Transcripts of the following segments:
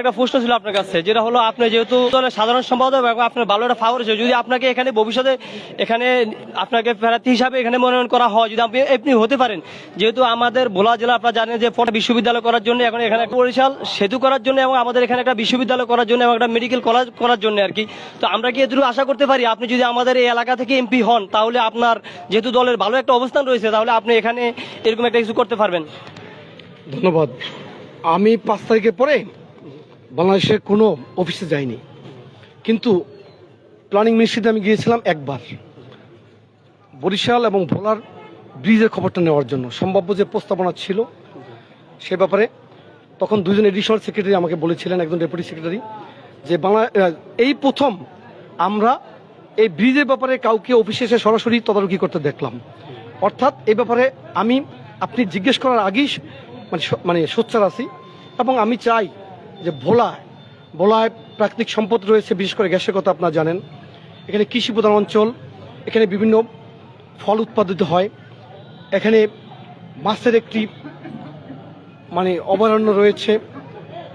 একটা প্রশ্ন ছিল আপনার কাছে, যেটা হলো আপনি যেহেতু দলের সাধারণ সম্পাদক এবং আপনার ভালো একটা ফাওয়ার যদি আপনাকে এখানে ভবিষ্যতে এখানে আপনাকে প্রার্থী হিসাবে এখানে মনোনয়ন করা হয়, যদি আপনি আপনি হতে পারেন, যেহেতু আমাদের ভোলা জেলা আপনারা জানেন যে পরে বিশ্ববিদ্যালয় করার জন্য এখন এখানে বরিশাল সেতু করার জন্য এবং আমাদের এখানে একটা বিশ্ববিদ্যালয় করার জন্য এবং একটা মেডিকেল কলেজ করার জন্য আর কি। তো আমরা কি এটুকু আশা করতে পারি, আপনি যদি আমাদের এই এলাকা থেকে এমপি হন, তাহলে আপনার যেহেতু দলের ভালো একটা অবস্থান রয়েছে, তাহলে আপনি এখানে এরকম একটা কিছু করতে পারবেন। ধন্যবাদ। আমি পাঁচ তারিখের পরে বাংলাদেশের কোনো অফিসে যাইনি। কিন্তু প্ল্যানিং মিনিস্ট্রিতে আমি গিয়েছিলাম একবার। বরিশাল এবং ভোলার ব্রিজের খবরটা নেওয়ার জন্য। সম্ভাব্য যে প্রস্তাবনা ছিল সে ব্যাপারে তখন দুজন এডিশনাল সেক্রেটারি আমাকে বলেছিলেন, একজন ডেপুটি সেক্রেটারি যে বাংলা এই প্রথম আমরা এই ব্রিজের ব্যাপারে কাউকে অফিসে এসে সরাসরি তদারকি করতে দেখলাম। অর্থাৎ এই ব্যাপারে আমি, আপনি জিজ্ঞেস করার আগেই মানে মানে সোচ্চার আছি এবং আমি চাই যে ভোলায় ভোলায় প্রাকৃতিক সম্পদ রয়েছে, বিশেষ করে গ্যাসের কথা আপনারা জানেন। এখানে কৃষি প্রধান অঞ্চল, এখানে বিভিন্ন ফল উৎপাদিত হয়। এখানে মাছের একটি মানে অভয়ারণ্য রয়েছে।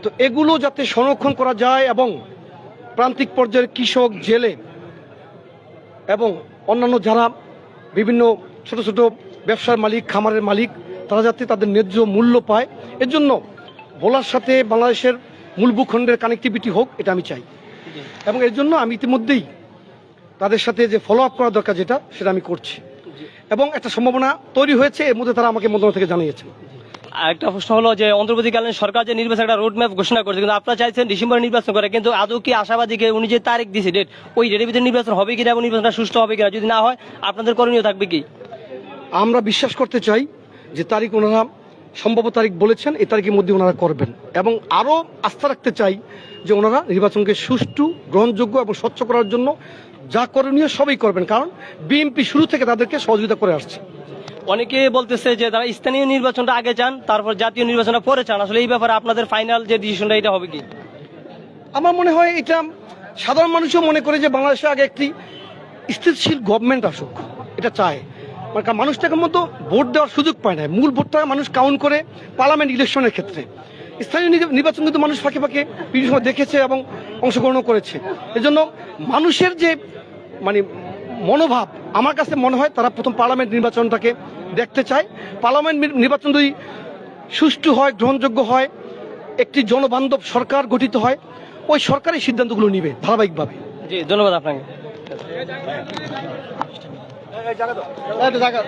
তো এগুলো যাতে সংরক্ষণ করা যায় এবং প্রান্তিক পর্যায়ের কৃষক জেলে এবং অন্যান্য যারা বিভিন্ন ছোট ছোট ব্যবসার মালিক, খামারের মালিক, তারা যাতে তাদের ন্যায্য মূল্য পায়। এর জন্য ভোলার সাথে বাংলাদেশের মূল ভূখণ্ডের কানেক্টিভিটি হোক এটা আমি চাই। এবং এর জন্য আমি ইতিমধ্যেই তাদের সাথে যে ফলো আপ করা দরকার যেটা সেটা আমি করছি। এবং একটা সম্ভাবনা তৈরি হয়েছে এর মধ্যে তারা আমাকে মন্ত্রণালয় থেকে জানিয়েছে আরেকটা প্রশ্ন হলো যে অন্তর্বর্তীকালীন সরকার যে নির্বাচন একটা রোড ম্যাপ ঘোষণা করেছে কিন্তু আপনারা চাইছেন ডিসেম্বরে নির্বাচন করে কিন্তু আদৌ কি আশাবাদীকে উনি যে তারিখ দিয়েছে ডেট ওই ডেটের ভিতরে নির্বাচন হবে কিনা এবং নির্বাচনটা সুষ্ঠু হবে কিনা যদি না হয় আপনাদের করণীয় থাকবে কি? আমরা বিশ্বাস করতে চাই যে তারিখ ওনারা সম্ভব তারিখ বলেছেন এই তারিখের মধ্যে ওনারা করবেন। এবং আরও আস্থা রাখতে চাই যে ওনারা নির্বাচনকে সুষ্ঠু গ্রহণযোগ্য এবং স্বচ্ছ করার জন্য যা করণীয় সবই করবেন। কারণ বিএনপি শুরু থেকে তাদেরকে সহযোগিতা করে আসছে। অনেকে বলতেছে যে তারা স্থানীয় নির্বাচনটা আগে চান তারপর জাতীয় নির্বাচনটা পরে চান। আসলে এই ব্যাপারে আপনাদের ফাইনাল যে ডিসিশনটা এটা হবে কি? আমার মনে হয় এটা সাধারণ মানুষও মনে করে যে বাংলাদেশে আগে একটি স্থিতিশীল গভর্নমেন্ট আসুক এটা চায়। মানুষটাকে মতো ভোট দেওয়ার সুযোগ পায় না মূল ভোটটা মানুষ কাউন্ট করে পার্লামেন্ট ইলেকশনের ক্ষেত্রে। স্থানীয় নির্বাচন কিন্তু মানুষ ফাঁকে ফাঁকে বিভিন্ন সময় দেখেছে এবং অংশগ্রহণও করেছে। এজন্য মানুষের যে মানে মনোভাব, আমার কাছে মনে হয় তারা প্রথম পার্লামেন্ট নির্বাচনটাকে দেখতে চায়। পার্লামেন্ট নির্বাচন যদি সুষ্ঠু হয়, গ্রহণযোগ্য হয়, একটি জনবান্ধব সরকার গঠিত হয়, ওই সরকারই সিদ্ধান্তগুলো নিবে ধারাবাহিকভাবে। জি, ধন্যবাদ আপনাকে। জায়গা তো জায়গা।